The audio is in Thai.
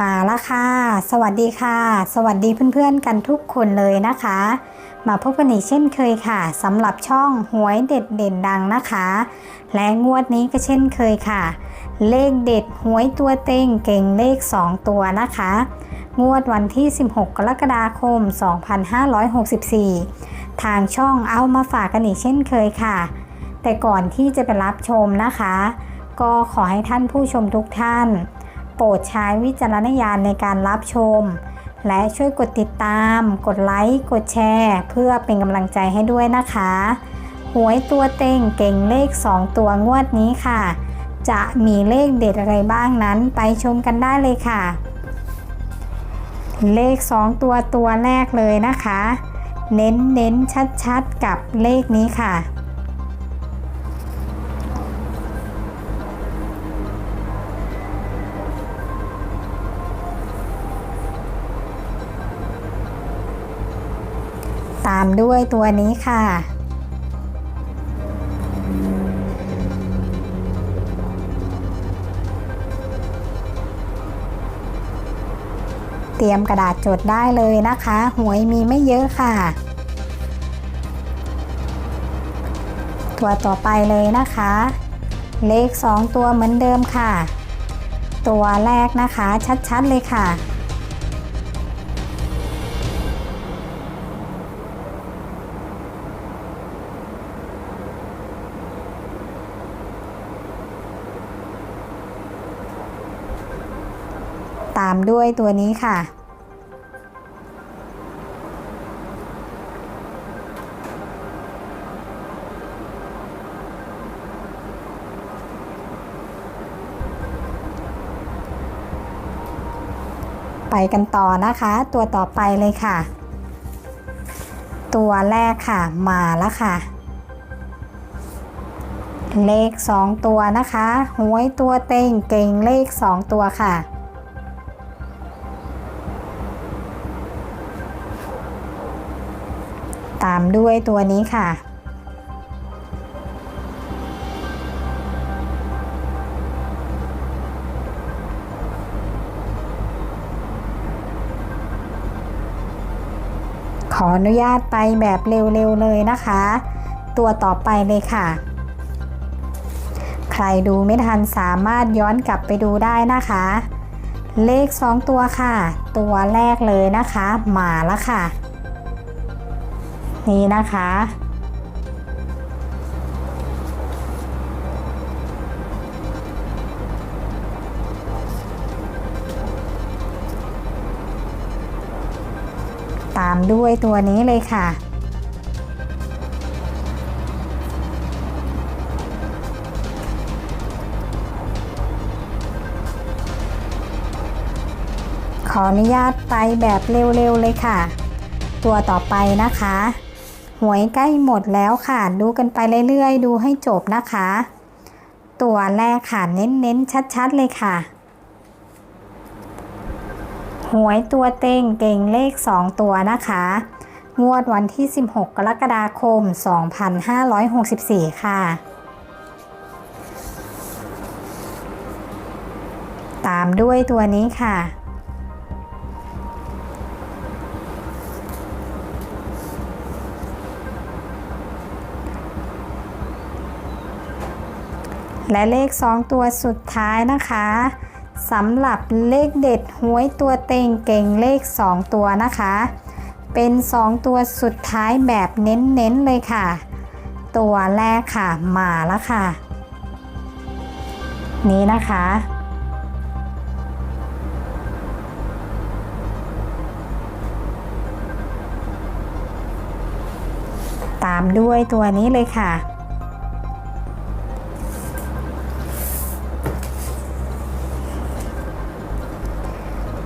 มาแล้วค่ะ สวัสดีค่ะ สวัสดีเพื่อนๆกันทุกคนเลยนะคะ มาพบกันอีกเช่นเคยค่ะสำหรับช่องหวยเด็ดเด่นดังนะคะ และงวดนี้ก็เช่นเคยค่ะ เลขเด็ดหวยตัวเต็งเก่งเลข 2 ตัวนะคะ งวดวันที่ 16 กรกฎาคม 2564 ทางช่องเอามาฝากกันอีกเช่นเคยค่ะ แต่ก่อนที่จะไปรับชมนะคะ ก็ขอให้ท่านผู้ชมทุกท่าน โปรดใช้วิจารณญาณในการรับชม และช่วยกดติดตาม กดไลค์ กดแชร์ เพื่อเป็นกำลังใจให้ด้วยนะคะ หวยตัวเต็งเก่งเลข 2 ตัวงวดนี้ค่ะ จะมีเลขเด็ดอะไรบ้างนั้นไปชมกันได้เลยค่ะ เลข 2 ตัวตัวแรกเลยนะคะ เน้นเน้นชัดๆกับเลขนี้ค่ะ ตามด้วยตัวนี้ค่ะ เตรียมกระดาษจดได้เลยนะคะ หวยมีไม่เยอะค่ะ ตัวต่อไปเลยนะคะ เลข 2 ตัวเหมือนเดิมค่ะ ตัวแรกนะคะชัดๆเลยค่ะ ตามด้วยตัวนี้ค่ะ ไปกันต่อนะคะ ตัวต่อไปเลยค่ะ ตัวแรกค่ะมาแล้วค่ะเลข 2 ตัวนะคะหวยตัวเต็งเก่งเลข 2 ตัวค่ะ ตามด้วยตัวนี้ค่ะ ขออนุญาตไปแบบเร็วๆเลยนะคะ ตัวต่อไปเลยค่ะ ใครดูไม่ทันสามารถย้อนกลับไปดูได้นะคะ เลข 2 ตัวค่ะ ตัวแรกเลยนะคะมาล้วค่ะ นี่นะคะ ตามด้วยตัวนี้เลยค่ะขออนุญาตไปแบบเร็วๆเลยค่ะ ตัวต่อไปนะคะ หวยใกล้หมดแล้วค่ะ ดูกันไปเรื่อยๆ ดูให้จบนะคะ ตัวแรกค่ะ เน้นๆ ชัดๆ เลยค่ะ หวยตัวเต็งเก่งเลข 2 ตัวนะคะ งวดวันที่ 16 กรกฎาคม 2564 ค่ะ ตามด้วยตัวนี้ค่ะ และเลข 2 ตัวสุดท้ายนะคะสำหรับเลขเด็ดหวยตัวเต็งเก่งเลข 2 ตัวนะคะ เป็น 2 ตัวสุดท้ายแบบเน้นๆเลยค่ะ ตัวแรกค่ะมาแล้วค่ะ นี้นะคะตามด้วยตัวนี้เลยค่ะ